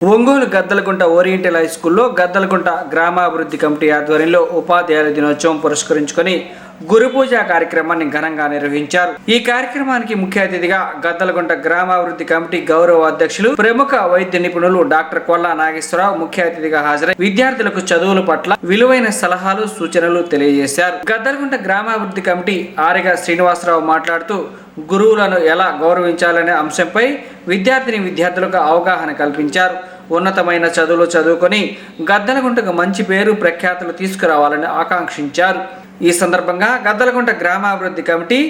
Ongole Gaddalakunta oriental high స్కూల్లో గద్దలకుంట గ్రామాభివృద్ధి committee ఆధ్వర్యంలో ఉపాధ్యాయుల దినోత్సవం పురస్కరించుకొని గురు పూజ కార్యక్రమాన్ని ఘనంగా నిర్వహించారు. ఈ కార్యక్రమానికి ముఖ్య అతిథిగా గద్దలగుంట గ్రామాభివృద్ధి కమిటీ గౌరవ అధ్యక్షులు ప్రముఖ వైద్య నిపుణులు డాక్టర్ కొల్లా నాగేశ్వరరావు ముఖ్య అతిథిగా హాజరై విద్యార్థులకు చదువుల పట్ల విలువైన సలహాలు సూచనలు తెలియజేశారు. గద్దలగుంట గ్రామాభివృద్ధి కమిటీ ఆరిగా శ్రీనివాసరావు మాట్లాడుతూ గురువులను ఎలా గౌరవించాలనే అంశంపై విద్యార్థిని విద్యార్థులకు అవగాహన కల్పించారు. ఉన్నతమైన చదువులు చదువుకొని గద్దలగుంటకు మంచి పేరు ప్రఖ్యాతులు తీసుకురావాలని ఆకాంక్షించారు. ఈ సందర్భంగా గద్దలగుంట గ్రామాభివృద్ధి కమిటీ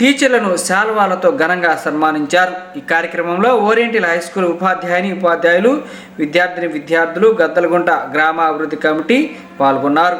టీచర్లను శాల్వాలతో ఘనంగా సన్మానించారు. ఈ కార్యక్రమంలో ఓరియంటల్ హై స్కూల్ ఉపాధ్యాయుని ఉపాధ్యాయులు విద్యార్థిని విద్యార్థులు గద్దలగుంట గ్రామాభివృద్ధి కమిటీ పాల్గొన్నారు.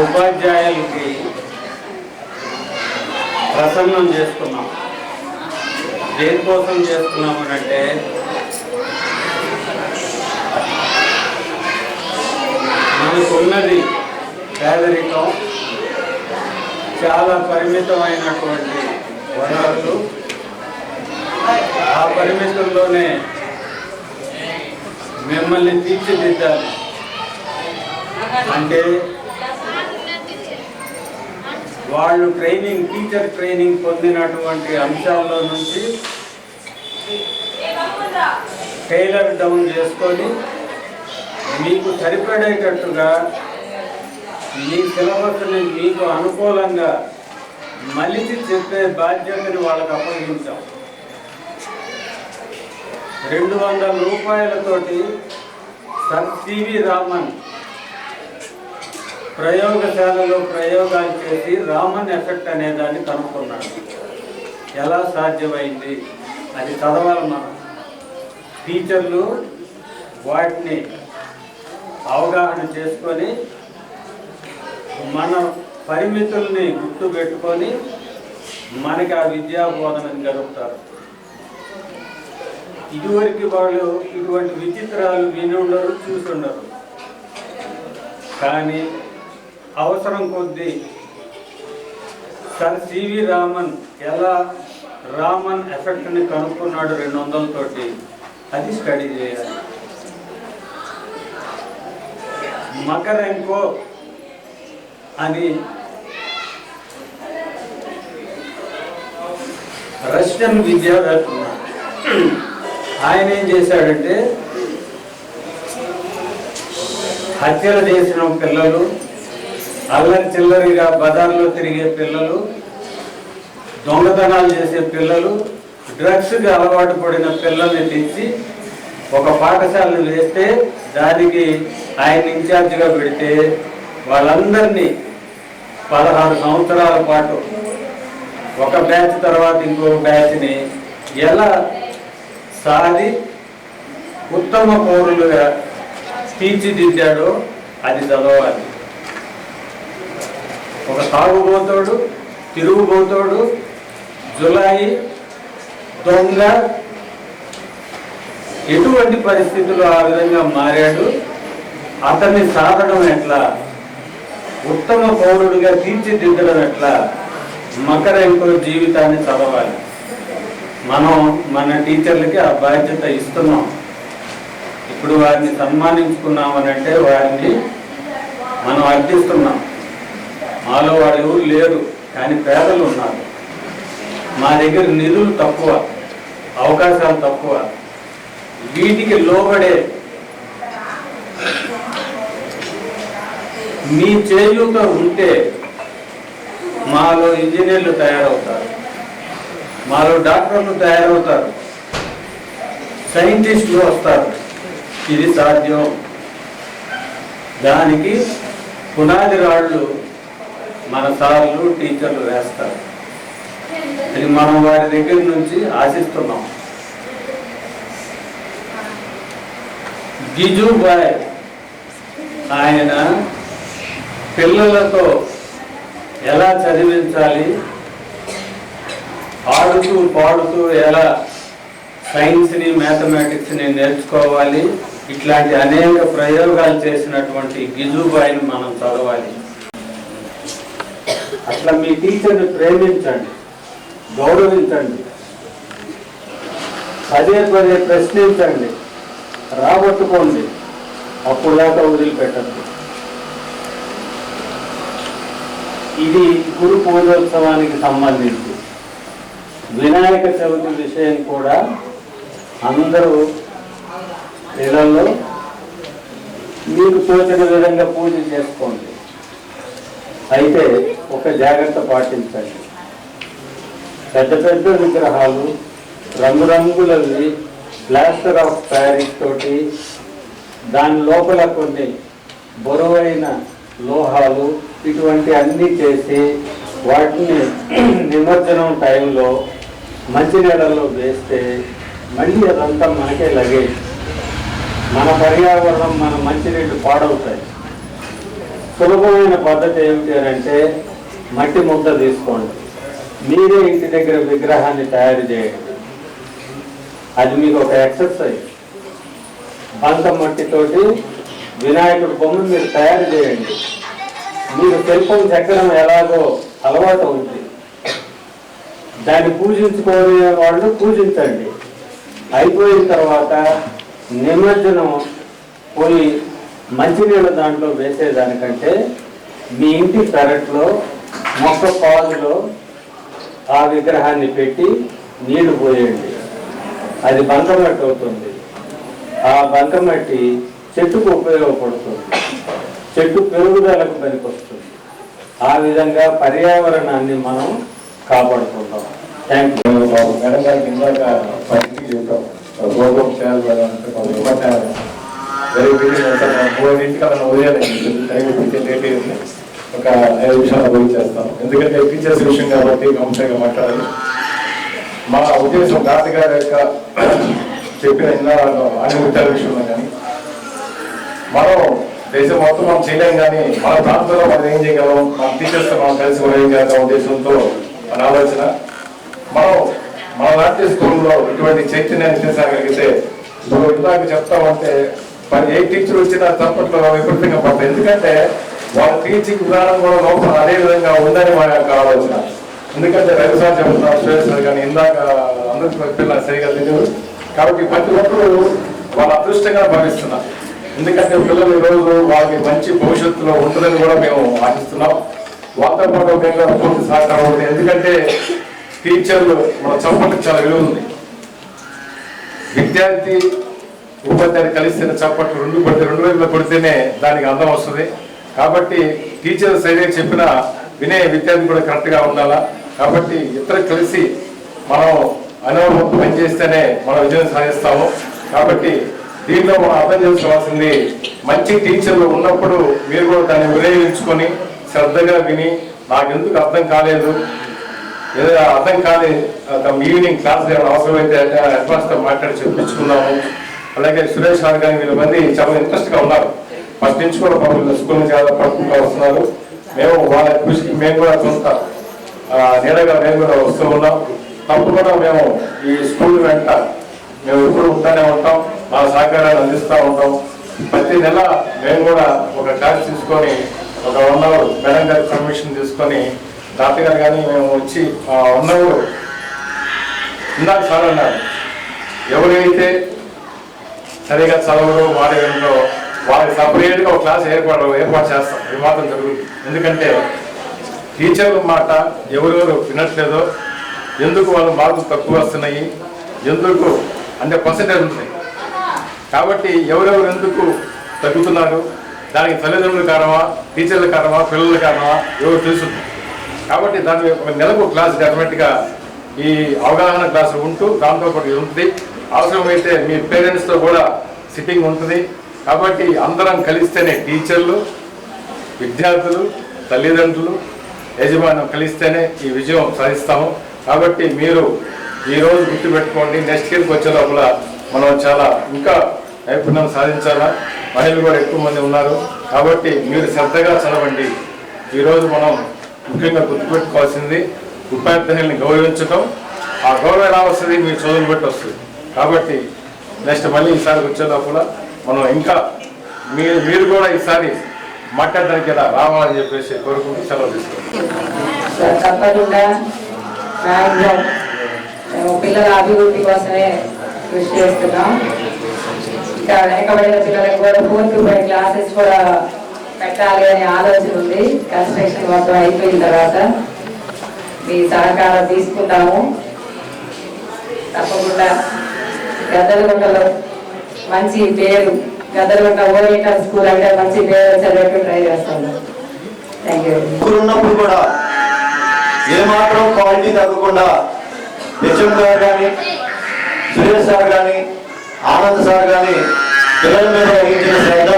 ఉపాధ్యాయులకి ప్రసన్నం చేస్తున్నాం. దేనికోసం చేస్తున్నామనంటే మనకున్నది పేదరికం చాలా పరిమితమైనటువంటి వనరులు. ఆ పరిమితుల్లోనే మిమ్మల్ని తీర్చిదిద్దాలి. అంటే వాళ్ళు ట్రైనింగ్ టీచర్ ట్రైనింగ్ పొందినటువంటి అంశాల్లో నుంచి టైలర్ డౌన్ చేసుకొని మీకు సరిపడేటట్టుగా మీ సిలబస్ని మీకు అనుకూలంగా మలిచి చెప్పే బాధ్యతని వాళ్ళకి అప్పగించాం. రెండు వందల రూపాయలతోటి సర్ సివి రామన్ ప్రయోగశాలలో ప్రయోగాలు చేసి రామన్ ఎఫెక్ట్ అనే దాన్ని కనుక్కున్నాడు. ఎలా సాధ్యమైంది? అది చదవాలి మనం. టీచర్లు వాటిని అవగాహన చేసుకొని మన పరిమితుల్ని గుర్తు పెట్టుకొని మనకి ఆ విద్యా బోధనని జరుపుతారు ఇదివరకు వాళ్ళు ఇటువంటి విచిత్రాలు విని ఉండరు చూసి ఉండరు కానీ అవసరం కొద్దీ సర్ సివి రామన్ ఎలా రామన్ ఎఫెక్ట్ని కనుక్కున్నాడు రెండు వందలతోటి అది స్టడీ చేయాలి. మకరెంకో అని రష్యన్ విద్యావేత్త ఆయన ఏం చేశాడంటే హత్యలు చేసిన పిల్లలు అల్లరి చిల్లరిగా బజార్లో తిరిగే పిల్లలు దొంగతనాలు చేసే పిల్లలు డ్రగ్స్కి అలవాటు పడిన పిల్లల్ని తెచ్చి ఒక పాఠశాలను వేస్తే దానికి ఆయన ఇన్ఛార్జిగా పెడితే వాళ్ళందరినీ పదహారు సంవత్సరాల పాటు ఒక బ్యాచ్ తర్వాత ఇంకో బ్యాచ్ని ఎలా సాది ఉత్తమ పౌరులుగా తీర్చిదిద్దాడో అది చదవాలి. ఒక తాగుబోతాడు తిరుగుబోతాడు జులాయి దొంగ ఎటువంటి పరిస్థితులు ఆ విధంగా మారాడు? అతన్ని సాధడం ఎట్లా? ఉత్తమ పౌరుడిగా తీర్చిదిద్దడం ఎట్లా? మకరంకో జీవితాన్ని చదవాలి. మనం మన టీచర్లకి ఆ బాధ్యత ఇస్తున్నాం. ఇప్పుడు వారిని సన్మానించుకున్నామని అంటే వారిని మనం అర్థిస్తున్నాం. మాలో వారు ఎవరు లేరు కానీ పేదలు ఉన్నారు. మా దగ్గర నిధులు తక్కువ అవకాశాలు తక్కువ. వీటికి లోబడే మీ చేయూత ఉంటే మాలో ఇంజనీర్లు తయారవుతారు. మాలో డాక్టర్లు తయారవుతారు. సైంటిస్టులు వస్తారు. ఇది సాధ్యం. దానికి పునాది రాళ్ళు మన సార్లు టీచర్లు వేస్తారు. ఇది మనం వారి దగ్గర నుంచి ఆశిస్తున్నాం. గిజుబాయ్ ఆయన పిల్లలతో ఎలా చదివించాలి? ఆడుతూ పాడుతూ ఎలా సైన్స్ని మ్యాథమెటిక్స్ని నేర్చుకోవాలి? ఇట్లాంటి అనేక ప్రయోగాలు చేసినటువంటి గిజుబాయిని మనం చదవాలి. అట్లా మీ టీచర్ని ప్రేమించండి గౌరవించండి పదే పదే ప్రశ్నించండి రాబట్టుకోండి అప్పుడు దాకా వదిలిపెట్టండి ఇది గురు పూజోత్సవానికి సంబంధించి. వినాయక చవితి విషయం కూడా అందరూ ఇళ్ళలో మీకు తోచిన విధంగా పూజ చేసుకోండి. అయితే ఒక జాగ్రత్త పాటించండి. పెద్ద పెద్ద విగ్రహాలు రంగురంగులవి ప్లాస్టర్ ఆఫ్ ప్యారిస్ తోటి దాని లోపల కొన్ని బరువైన లోహాలు ఇటువంటి అన్నీ చేసి వాటిని నిమజ్జనం టైంలో మంచి మంచినీళ్ళలో వేస్తే మళ్ళీ అదంతా మనకే లగేజ్. మన పర్యావరణం మన మంచినీళ్ళు పాడవుతాయి. సులభమైన పద్ధతి ఏమిటి అంటే మట్టి ముద్ద తీసుకోండి. మీరే ఇంటి దగ్గర విగ్రహాన్ని తయారు చేయండి. అది మీకు ఒక ఎక్సర్సైజ్ బంత మట్టితోటి వినాయకుడి బొమ్మ మీరు తయారు చేయండి. మీరు శిల్పం చెక్కడం ఎలాగో అలవాటు ఉంది. దాన్ని పూజించుకోని వాళ్ళు పూజించండి. అయిపోయిన తర్వాత నిమజ్జనం పోయి మంచినీళ్ళ దాంట్లో వేసేదానికంటే మీ ఇంటి పెరట్లో మొక్క పాదులో ఆ విగ్రహాన్ని పెట్టి నీళ్ళు పోయండి. అది బంకమట్టి అవుతుంది. ఆ బంకమట్టి చెట్టుకు ఉపయోగపడుతుంది. చెట్టు పెరుగుదలకు పనికొస్తుంది. ఆ విధంగా పర్యావరణాన్ని మనం కాపాడుకుంటాం. థ్యాంక్ యూ మేడం గారికి ఇందాక పనికి చెప్పాం గోపం చేయాలి మేడం అంటే కొంచెం వెరీ బిజీ మూడింటికి అలా ఉదయాలండి లేట్ అయింది ఒక ఐదు నిమిషాలు పోయి చేస్తాం. ఎందుకంటే టీచర్స్ విషయం కాబట్టి అంశంగా మాట్లాడాలి. మా ఉద్దేశం గాంధీ గారి యొక్క చెప్పిన ఇందాక ఆనిముత్యాల విషయంలో కానీ మనం దేశం మొత్తం మనం చేయలేం కానీ మన ప్రాంతంలో మనం ఏం చేయగలం మన టీచర్స్తో మనం కలిసి మనం ఏం చేద్దాం ఉద్దేశంతో మన ఆలోచన. మనం మన లాంటి స్కూల్లో ఇటువంటి చైతన్యాన్ని తీసుకురాగలిగితే ఇప్పుడు ఇందాక చెప్తామంటే మరి ఏ టీచర్ వచ్చినా తప్పట్లో విపరీతంగా పడతాయి ఎందుకంటే వాళ్ళ టీచింగ్ విధానం కూడా లోపల అదే విధంగా ఉందని మా యొక్క ఆలోచన. ఎందుకంటే రవి సార్ చెప్తున్నారు సురేష్ సార్ కానీ ఇందాక అందరికీ పిల్లలు సరిగా తెలియదు. కాబట్టి ప్రతి ఒక్కరు వాళ్ళ అదృష్టంగా భావిస్తున్నారు. ఎందుకంటే పిల్లలు ఈరోజు వాళ్ళకి మంచి భవిష్యత్తులో ఉంటుందని కూడా మేము ఆశిస్తున్నాం. వాళ్ళతో పాటు మేము పూర్తి సహకారం ఉంది. ఎందుకంటే టీచర్లు మన చప్పట్లకు చాలా విలువ ఉంది విద్యార్థి ఉపాధ్యాయులు కలిసిన చప్పట్లు రెండు కొడితే రెండు వైపులో కొడితేనే దానికి అందం వస్తుంది. కాబట్టి టీచర్ సరిగా చెప్పిన వినే విద్యార్థి కూడా కరెక్ట్గా ఉండాలా? కాబట్టి ఇద్దరు కలిసి మనం అనుభవం పనిచేస్తేనే మనం విజయం సాధిస్తాము. కాబట్టి దీంట్లో మనం అర్థం చేసుకోవాల్సింది మంచి టీచర్లు ఉన్నప్పుడు మీరు కూడా దాన్ని వినియోగించుకొని శ్రద్ధగా విని నాకు ఎందుకు అర్థం కాలేదు? ఏదో అర్థం కాని ఈవినింగ్ క్లాస్ ఏమైనా అవసరమైతే హెడ్ మాస్టర్ మాట్లాడి చెప్పించుకున్నాము అలాగే సురేష్ సార్ కానీ వీళ్ళ మంది చాలా ఇంట్రెస్ట్గా ఉన్నారు. ఫస్ట్ నుంచి కూడా పాపం స్కూల్ నుంచి చాలా పడుకుంటూ వస్తున్నారు. మేము వాళ్ళ కృషికి మేము కూడా కొంత నీడగా మేము కూడా వస్తూ ఉన్నాం. తప్పకుండా మేము ఈ స్కూల్ వెంట మేము ఎప్పుడు ఉంటానే ఉంటాం మా సహకారాన్ని అందిస్తూ ఉంటాం. ప్రతి నెల మేము కూడా ఒక క్లాస్ తీసుకొని ఒక వన్ అవర్ మేడం గారి పర్మిషన్ తీసుకొని డాక్టర్ గారు కానీ మేము వచ్చి ఆ వన్ అవర్ ఇందాక సార్ అన్నారు ఎవరైతే సరిగా చదవరు వారి వాళ్ళకి సపరేట్గా ఒక క్లాస్ ఏర్పాటు ఏర్పాటు చేస్తాం. ఇది మాత్రం జరుగుతుంది. ఎందుకంటే టీచర్ల మాట ఎవరెవరు వినట్లేదో ఎందుకు వాళ్ళ మార్కులు తక్కువ వస్తున్నాయి ఎందుకు అంటే పర్సంటేజ్ ఉంటాయి. కాబట్టి ఎవరెవరు ఎందుకు తగ్గుతున్నారు దానికి తల్లిదండ్రుల కారణమా టీచర్ల కారణమా పిల్లల కారణమా ఎవరు తెలుస్తుంది కాబట్టి దాని ఒక నెలకు క్లాస్ డెఫినెట్గా ఈ అవగాహన క్లాసులు ఉంటూ దాంతోపాటు ఉంటుంది. అవసరమైతే మీ పేరెంట్స్తో కూడా సిట్టింగ్ ఉంటుంది. కాబట్టి అందరం కలిస్తేనే టీచర్లు విద్యార్థులు తల్లిదండ్రులు యజమానం కలిస్తేనే ఈ విజయం సాధిస్తాము. కాబట్టి మీరు ఈరోజు గుర్తుపెట్టుకోండి నెక్స్ట్ ఇయర్కి వచ్చే లోపల మనం చాలా ఇంకా నైపుణ్యం సాధించాలా? మహిళలు కూడా ఎక్కువ మంది ఉన్నారు. కాబట్టి మీరు శ్రద్ధగా చదవండి. ఈరోజు మనం ముఖ్యంగా గుర్తుపెట్టుకోవాల్సింది ఉపాధ్యాయుల్ని గౌరవించడం ఆ గౌరవం ఎలా వస్తుంది? మీ చదువులు బట్టి వస్తుంది. కాబట్టి నెక్స్ట్ మళ్ళీ ఈసారి వచ్చే లోపల మనం ఇంకా మీరు మీరు కూడా ఈసారి మాట్లాడడానికి ఇలా రావాలని చెప్పేసి కోరుకుంటూ సెలవు తీసుకుంటాం తప్పకుండా. మేము పిల్లల అభివృద్ధి కోసమే కృషి చేస్తున్నాం. ఇంకా వెనకబడిన పిల్లలకు కూడా ఫోర్త్ ఫైవ్ క్లాసెస్ కూడా పెట్టాలి అనే ఆలోచన ఉంది. కన్స్ట్రక్షన్ మొత్తం అయిపోయిన తర్వాత మీ సహకారం తీసుకుంటాము. తప్పకుండా. గద్దలగుంటలో మంచి పేరు గద్దలగుంట ఓరియంటల్ స్కూల్ అంటే మంచి పేరు వచ్చేటట్టు ట్రై చేస్తాము థ్యాంక్ యూ ఉన్నప్పుడు కూడా ఏమాత్రం క్వాలిటీ తగ్గకుండా హెచ్ఎం గారు కానీ సురేష్ సార్ కానీ ఆనంద్ సార్ కానీ పిల్లల మీద వహించిన శ్రద్ధ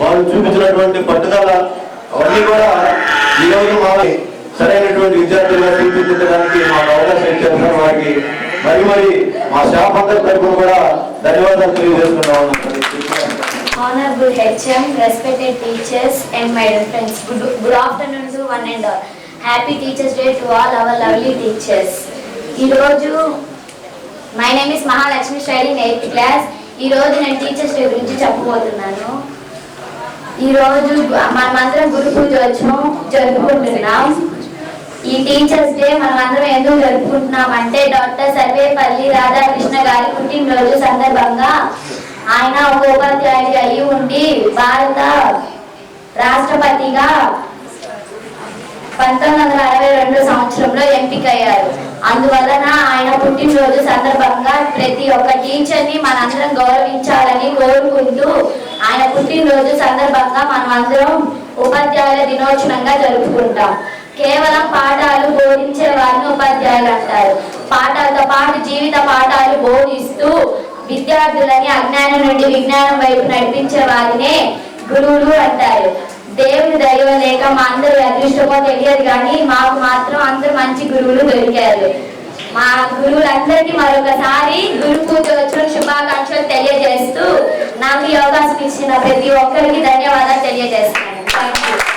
వాళ్ళు చూపించినటువంటి పట్టుదల అవన్నీ కూడా ఈ రోజు మా సరైనటువంటి విద్యార్థులుగా తీర్చిదిద్దడానికి మా అవకాశం ఇచ్చారు వారికి మరి మరి మా స్టాఫ్ అందరి తరఫున కూడా ధన్యవాదాలు తెలియజేస్తున్నాం Honorable HM, respected teachers and my dear friends, good, good afternoon to one and all. Happy Teachers Day to all our lovely teachers. ఈరోజు my name is Mahalakshmi studying eighth class ఈరోజు నేను teachers day గురించి చెప్పబోతున్నాను ఈరోజు మనమందరం గురు పూజోత్సవం జరుపుకుంటున్నాం ఈ teachers day మనం అందరం ఎందుకు జరుపుకుంటున్నాం అంటే డాక్టర్ సర్వేపల్లి రాధాకృష్ణ గారి పుట్టినరోజు సందర్భంగా ఆయన ఒక ఉపాధ్యాయుడి అయి ఉండి భారత రాష్ట్రపతిగా పంతొమ్మిది వందల అరవై రెండు సంవత్సరంలో ఎంపికయ్యారు. అందువలన ఆయన పుట్టినరోజు సందర్భంగా ప్రతి ఒక్క టీచర్ని మనందరం గౌరవించాలని కోరుకుంటూ ఆయన పుట్టినరోజు సందర్భంగా మనం అందరం ఉపాధ్యాయుల దినోత్సవంగా జరుపుకుంటాం. కేవలం పాఠాలు బోధించే వారిని ఉపాధ్యాయులు అంటారు. పాఠాలతో పాటు జీవిత పాఠాలు బోధిస్తూ విద్యార్థులని అజ్ఞానం నుండి విజ్ఞానం వైపు నడిపించే వారినే గురువులు అంటారు. దేవుని దైవం లేక మా అందరి అదృష్టమో తెలియదు కానీ మాకు మాత్రం అందరు మంచి గురువులు దొరికారు. మా గురువులందరికీ మరొకసారి గురు పూజోత్సవం శుభాకాంక్షలు తెలియజేస్తూ నాకు ఈ అవకాశం ఇచ్చిన ప్రతి ఒక్కరికి ధన్యవాదాలు తెలియజేస్తున్నాను.